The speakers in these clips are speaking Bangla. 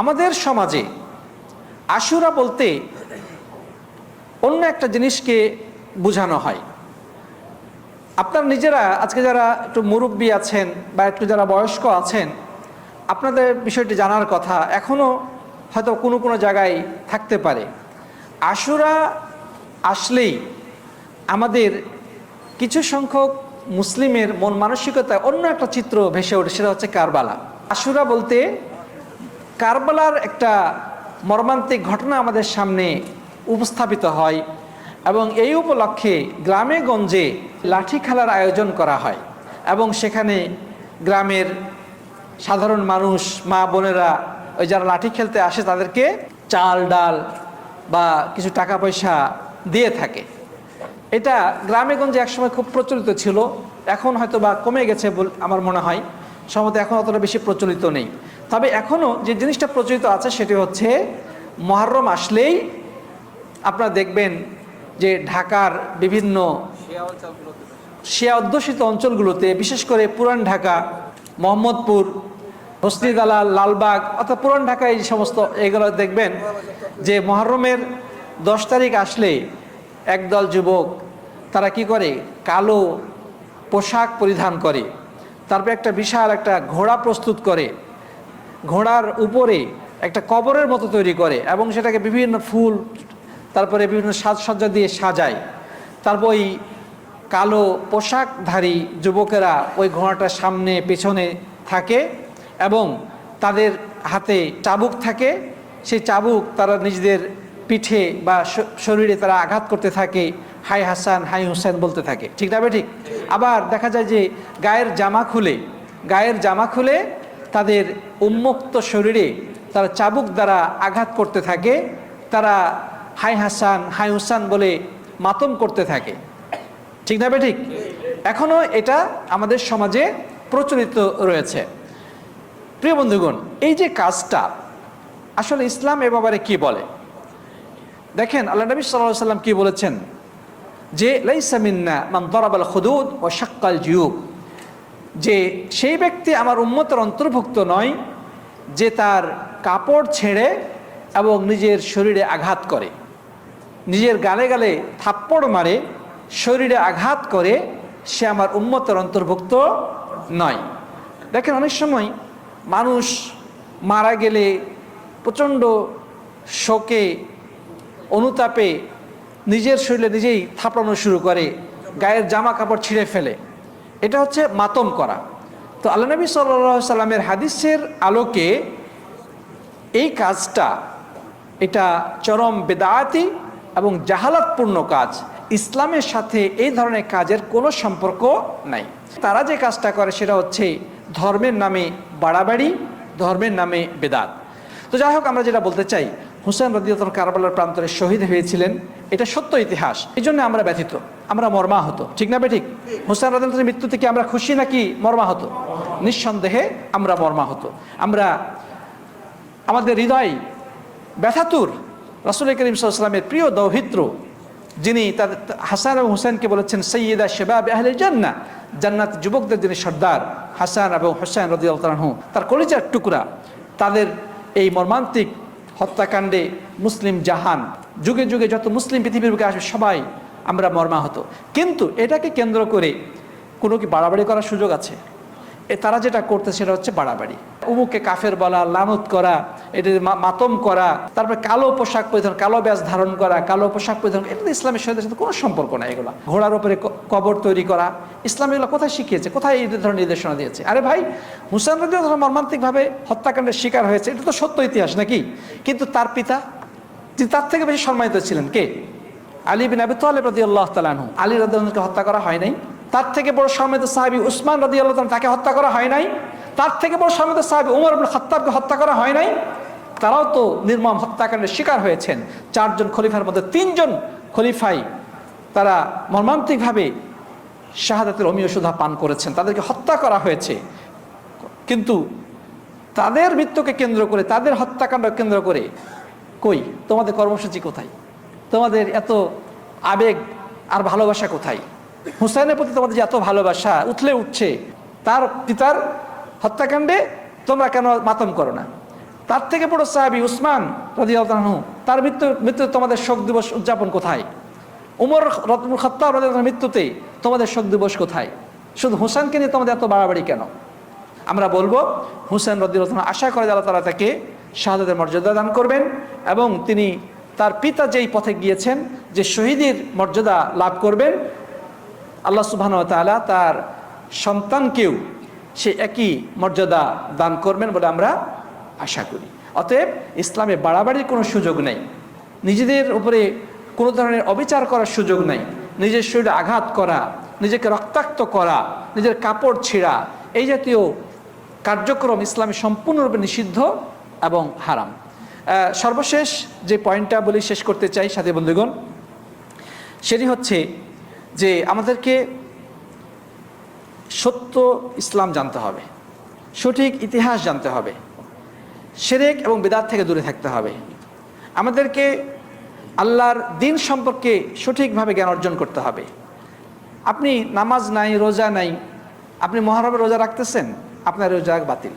আমাদের সমাজে আশুরা বলতে অন্য একটা জিনিসকে বোঝানো হয়। আপনার নিজেরা, আজকে যারা একটু মুরব্বী আছেন বা একটু যারা বয়স্ক আছেন, আপনাদের বিষয়টি জানার কথা এখনও হয়তো কোনো কোনো জায়গায় থাকতে পারে। আশুরা আসলেই আমাদের কিছু সংখ্যক মুসলিমের মন মানসিকতায় অন্য একটা চিত্র ভেসে ওঠে, সেটা হচ্ছে কারবালা। আশুরা বলতে কারবালার একটা মর্মান্তিক ঘটনা আমাদের সামনে উপস্থাপিত হয় এবং এই উপলক্ষে গ্রামে গঞ্জে লাঠি খেলার আয়োজন করা হয় এবং সেখানে গ্রামের সাধারণ মানুষ, মা বোনেরা ওই যারা লাঠি খেলতে আসে তাদেরকে চাল, ডাল বা কিছু টাকা পয়সা দিয়ে থাকে। এটা গ্রামে গঞ্জে একসময় খুব প্রচলিত ছিল, এখন হয়তো বা কমে গেছে আমার মনে হয়। সম্ভবত এখন অতটা বেশি প্রচলিত নেই। তবে এখনও যে জিনিসটা প্রচলিত আছে সেটি হচ্ছে মহরম আসলেই আপনারা দেখবেন যে ঢাকার বিভিন্ন শিয়া অধ্যুষিত অঞ্চলগুলোতে, বিশেষ করে পুরান ঢাকা, মোহাম্মদপুর দালাল লালবাগ, অর্থাৎ পুরান ঢাকা এই সমস্ত এগুলো দেখবেন যে মহরমের দশ তারিখ আসলে একদল যুবক তারা কি করে? কালো পোশাক পরিধান করে। তারপর একটা বিশাল একটা ঘোড়া প্রস্তুত করে। ঘোড়ার উপরে একটা কবরের মতো তৈরি করে এবং সেটাকে বিভিন্ন ফুল, তারপরে বিভিন্ন সাজসজ্জা দিয়ে সাজায়। তারপর ওই কালো পোশাকধারী যুবকেরা ওই ঘোড়াটার সামনে, পেছনে থাকে এবং তাদের হাতে চাবুক থাকে। সেই চাবুক তারা নিজেদের পিঠে বা শরীরে তারা আঘাত করতে থাকে। হাই হাসান, হাই হুসেন বলতে থাকে। ঠিক না ঠিক? আবার দেখা যায় যে গায়ের জামা খুলে, গায়ের জামা খুলে তাদের উন্মুক্ত শরীরে তারা চাবুক দ্বারা আঘাত করতে থাকে, তারা হাই হাসান, হাই হুসান বলে মাতম করতে থাকে। ঠিক না ঠিক? এখনও এটা আমাদের সমাজে প্রচলিত রয়েছে। প্রিয় বন্ধুগণ, এই যে কাজটা, আসলে ইসলাম এ ব্যাপারে কি বলে? দেখেন, আল্লাহ নবী সাল্লাহ সাল্লাম কি বলেছেন? যে লাইসামিন্না মান দরাবাল খুদুদ ও শাক্কাল জিউব যে সেই ব্যক্তি আমার উম্মতের অন্তর্ভুক্ত নয়, যে তার কাপড় ছেড়ে এবং নিজের শরীরে আঘাত করে। নিজের গালে গালে থাপ্পড় মারে, শরীরে আঘাত করে, সে আমার উম্মতের অন্তর্ভুক্ত নয়। দেখেন অনেক সময় মানুষ মারা গেলে প্রচণ্ড শোকে, অনুতাপে নিজের শরীরে নিজেই থাপড়ানো শুরু করে, গায়ের জামা কাপড় ছিঁড়ে ফেলে। এটা হচ্ছে মাতম করা। তো আল্লাহ নবী সাল্লা সাল্লামের হাদিসের আলোকে এই কাজটা, এটা চরম বেদায়াতি এবং জাহালাতপূর্ণ কাজ। ইসলামের সাথে এই ধরনের কাজের কোনো সম্পর্ক নাই। তারা যে কাজটা করে সেটা হচ্ছে ধর্মের নামে বাড়াবাড়ি, ধর্মের নামে বেদাত। তো যাই হোক, আমরা যেটা বলতে চাই হুসেন রদিয়তন কারবালার প্রান্তরে শহীদ হয়েছিলেন। এটা সত্য ইতিহাস। এই জন্য আমরা ব্যথিত। আমরা মর্মাহত। ঠিক না বেঠিক? হুসেন রদিয়তের মৃত্যু থেকে আমরা খুশি নাকি মর্মাহত? নিঃসন্দেহে আমরা মর্মাহত। আমরা আমাদের হৃদয় ব্যথাতুর রাসুল করিম সাল্লামের প্রিয় দৌহিত্র, যিনি তাদের হাসান এবং হুসেনকে বলেছেন সৈয়দা শেবাব আহলে জান্না জান্নাত যুবকদের যিনি সর্দার, হাসান এবং হোসেন রদিয়ালহু তার কলিজার টুকরা, তাদের এই মর্মান্তিক হত্যাকাণ্ডে মুসলিম জাহান। যুগে যুগে যত মুসলিম পৃথিবীর বুকে আসবে, সবাই আমরা মর্মাহত। কিন্তু এটাকে কেন্দ্র করে কোনো কি বাড়াবাড়ি করার সুযোগ আছে? এ তারা যেটা করতে সেটা হচ্ছে বাড়াবাড়ি। উমুকে কাফের বলা, লানত করা, এটা মাতম করা, তারপরে কালো পোশাক পরিধান, কালো ব্যাস ধারণ করা, কালো পোশাক পরিধান, এটা তো ইসলামের সাথে সাথে কোনো সম্পর্ক নাই এগুলো। ঘোড়ার উপরে কবর তৈরি করা, ইসলাম এগুলো কোথায় শিখিয়েছে? কোথায় এই ধরনের নির্দেশনা দিয়েছে? আরে ভাই, হুসেন রদি মর্মান্তিকভাবে হত্যাকাণ্ডের শিকার হয়েছে, এটা তো সত্য ইতিহাস নাকি? কিন্তু তার পিতা, তিনি তার থেকে বেশি সম্মানিত ছিলেন কে? আলী বিন আবি তালেব রাদি আল্লাহ তালানহু আলী রাদিকে হত্যা করা হয় নাই। তার থেকে বড় সম্মানিত সাহাবি উসমান রাদি আল্লাহ তাকে হত্যা করা হয় নাই। তার থেকে বড় সম্মানিত সাহাবি উমর আব্দুল খত্তাবকে হত্যা করা হয় নাই। তারাও তো নির্মম হত্যাকাণ্ডের শিকার হয়েছেন। চারজন খলিফার মধ্যে তিনজন খলিফাই তারা মর্মান্তিকভাবে শাহাদাতের অমীয় সুধা পান করেছেন। তাদেরকে হত্যা করা হয়েছে। কিন্তু তাদের মৃত্যুকে কেন্দ্র করে, তাদের হত্যাকাণ্ড কেন্দ্র করে কই? তোমাদের কর্মসূচি কোথায়? তোমাদের এত আবেগ আর ভালোবাসা কোথায়? হুসাইনের প্রতি তোমাদের যে এত ভালোবাসা উঠলে উঠছে, তার পিতার হত্যাকাণ্ডে তোমরা কেন মাতম করো না? তার থেকে বড় সাহাবি উসমান রাজিয়ালহু তার মৃত্যু মৃত্যু তোমাদের শোক দিবস উদযাপন কোথায়? উমর রতমুল খত্তাব রাজিয়াল্লাহুর মৃত্যুতে তোমাদের শোক দিবস কোথায়? শুধু হুসেনকে নিয়ে তোমাদের এত বাড়াবাড়ি কেন? আমরা বলব হুসেন রদিউল্লাহ আশা করে আল্লাহ তালা তাকে শাহাদের মর্যাদা দান করবেন এবং তিনি তার পিতা যেই পথে গিয়েছেন, যে শহীদের মর্যাদা লাভ করবেন আল্লাহ সুবহান তাআলা তার সন্তানকেও সে একই মর্যাদা দান করবেন বলে আমরা আশা করি। অতএব ইসলামে বাড়াবাড়ির কোনো সুযোগ নেই। নিজেদের উপরে কোনো ধরনের অবিচার করার সুযোগ নেই। নিজের শরীরে আঘাত করা, নিজেকে রক্তাক্ত করা, নিজের কাপড় ছেঁড়া এই জাতীয় কার্যক্রম ইসলামে সম্পূর্ণরূপে নিষিদ্ধ এবং হারাম। সর্বশেষ যে পয়েন্টটা বলি শেষ করতে চাই সাথী বন্ধুগণ, সেটি হচ্ছে যে আমাদেরকে সত্য ইসলাম জানতে হবে, সঠিক ইতিহাস জানতে হবে, সেরেক এবং বেদাত থেকে দূরে থাকতে হবে। আমাদেরকে আল্লাহর দিন সম্পর্কে সঠিকভাবে জ্ঞান অর্জন করতে হবে। আপনি নামাজ নাই, রোজা নাই, আপনি মহারবের রোজা রাখতেছেন, আপনার রোজা বাতিল।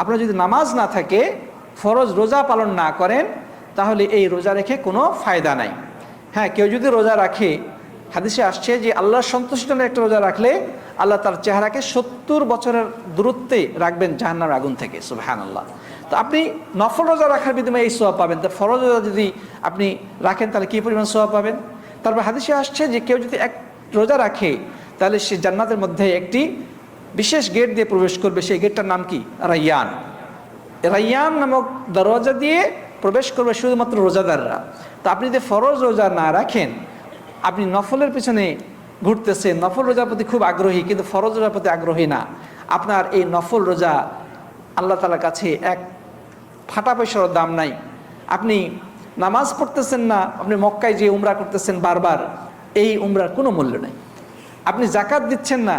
আপনার যদি নামাজ না থাকে, ফরজ রোজা পালন না করেন, তাহলে এই রোজা রেখে কোনো ফায়দা নাই। হ্যাঁ কেউ যদি রোজা রাখে হাদিসে আসছে যে আল্লাহর সন্তুষ্টি জন্য একটা রোজা রাখলে আল্লাহ তার চেহারাকে সত্তর বছরের দূরত্বে রাখবেন জাহান্নার আগুন থেকে সুবহান আল্লাহ তো আপনি নফল রোজা রাখার বিনিময়ে এই সোয়াব পাবেন। তো ফরজ রোজা যদি আপনি রাখেন, তাহলে কী পরিমাণ সোয়াব পাবেন? তারপর হাদিসে আসছে যে কেউ যদি এক রোজা রাখে, তাহলে সে জান্নাতের মধ্যে একটি বিশেষ গেট দিয়ে প্রবেশ করবে। সেই গেটটার নাম কি? রাইয়ান। রাইয়ান নামক দরজা দিয়ে প্রবেশ করবে শুধুমাত্র রোজাদাররা। তো আপনি যদি ফরজ রোজা না রাখেন আপনি নফলের পিছনে ঘুরতেছেন, নফল রোজার প্রতি খুব আগ্রহী, কিন্তু ফরজ রোজার প্রতি আগ্রহী না। আপনার এই নফল রোজা আল্লাহ তালার কাছে এক ফাটা পয়সার দাম নাই। আপনি নামাজ পড়তেছেন না, আপনি মক্কায় যে উমরা করতেছেন বারবার, এই উমরার কোনো মূল্য নেই। আপনি জাকাত দিচ্ছেন না,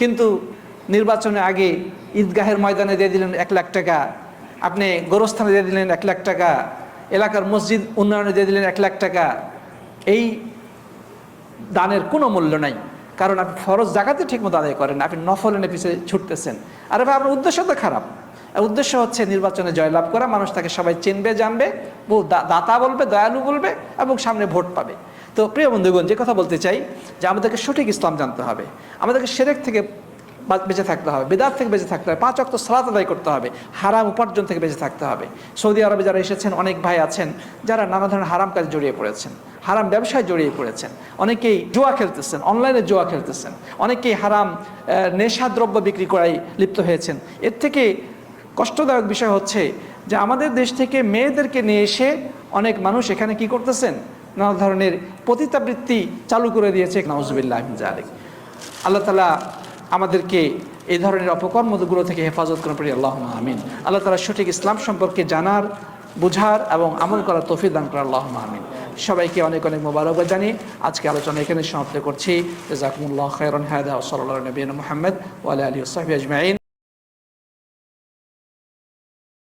কিন্তু নির্বাচনে আগে ঈদগাহের ময়দানে দিয়ে দিলেন এক লাখ টাকা, আপনি গোরস্থানে দিয়ে দিলেন এক লাখ টাকা, এলাকার মসজিদ উন্নয়নে দিয়ে দিলেন এক লাখ টাকা, এই দানের কোনো মূল্য নাই। কারণ আপনি ফরজ জাকাতে ঠিকমতো আদায় করেন আপনি নফল এনে পিছিয়ে ছুটতেছেন। আর ভাই, আপনার উদ্দেশ্য তো খারাপ। উদ্দেশ্য হচ্ছে নির্বাচনে জয়লাভ করা, মানুষ তাকে সবাই চিনবে, জানবে বহু দাতা বলবে, দয়ালু বলবে এবং সামনে ভোট পাবে। তো প্রিয় বন্ধুগণ, যে কথা বলতে চাই যে আমাদেরকে সঠিক ইসলাম জানতে হবে। আমাদেরকে সেরেক থেকে বেঁচে থাকতে হবে বেদাত থেকে বেঁচে থাকতে হবে পাঁচ অক্ত সালাত আদায় করতে হবে হারাম উপার্জন থেকে বেঁচে থাকতে হবে। সৌদি আরবে যারা এসেছেন অনেক ভাই আছেন যারা নানা ধরনের হারাম কাজে জড়িয়ে পড়েছেন হারাম ব্যবসায় জড়িয়ে পড়েছেন অনেকেই জুয়া খেলতেছেন অনলাইনে জুয়া খেলতেছেন অনেকেই হারাম আহ, নেশাদ্রব্য বিক্রি করায় লিপ্ত হয়েছেন। এর থেকে কষ্টদায়ক বিষয় হচ্ছে যে আমাদের দেশ থেকে মেয়েদেরকে নিয়ে এসে অনেক মানুষ এখানে কি করতেছেন? নানা ধরনের পতিতাবৃত্তি চালু করে দিয়েছে। নওয়াজবিল্লাহ জালিক আল্লাহ তালা আমাদেরকে এই ধরনের অপকর্মগুলো থেকে হেফাজত করে পড়ি আল্লাহ, আমিন। আল্লাহ তালা সঠিক ইসলাম সম্পর্কে জানার, বুঝার এবং আমল করার তফি দান করার আল্লাহ, আমিন। সবাইকে অনেক অনেক মোবারক জানি আজকে আলোচনা এখানে সমাপ্ত করছি। জাকুমুল্লাহ খৈরন হায়দা সাল্লাহ নবীন মোহাম্মদ ওয়ালা আলী সাহেব আজমাইন।